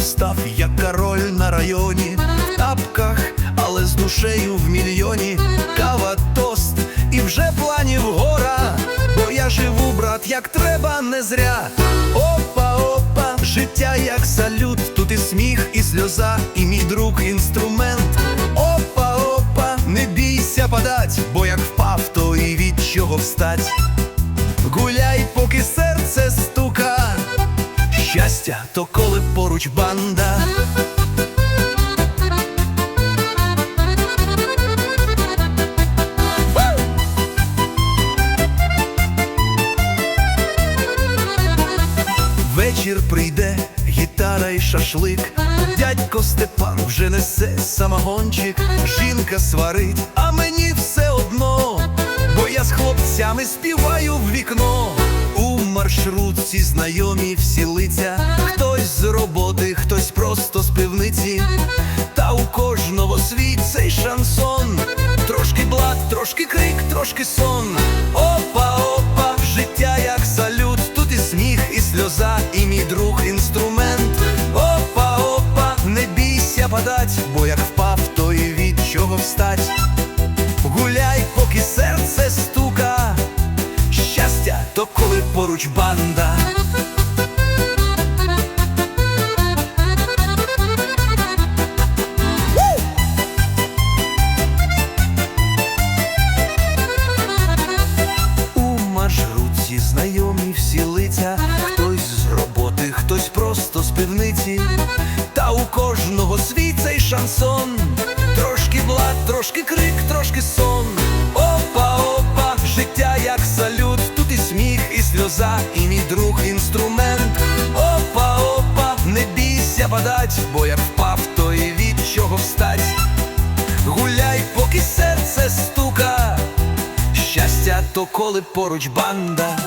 став як король на районі, в тапках, але з душею в мільйоні. Кава тост і вже планів гора. Бо я живу, брат, як треба, не зря. Опа, опа, життя як салют. Тут і сміх, і сльоза, і мій друг інструмент. Опа, опа, не бійся падать, бо як впав, то і від чого встать. Щастя, то коли поруч банда. Вечір прийде, гітара і шашлик. Дядько Степан вже несе самогончик. Жінка сварить, а мені все одно. Бо я з хлопцями співаю в вікно. Маршрутці знайомі всі лиця. Хтось з роботи, хтось просто з пивниці. Та у кожного свій цей шансон. Трошки блат, трошки крик, трошки сон. Опа, опа, життя як салют. Тут і сміх, і сльоза, і мій друг інструмент. Опа, опа, не бійся падать, бо як впав, то і від чого встать. Поруч банда. У маршрутці знайомі всі лиця, хтось з роботи, хтось просто з пивниці, та у кожного свій цей шансон. Трошки блат, трошки крик, трошки сон. І мій друг інструмент. Опа, опа, не бійся падать, бо як впав, то і від чого встать. Гуляй, поки серце стука. Щастя, то коли поруч банда.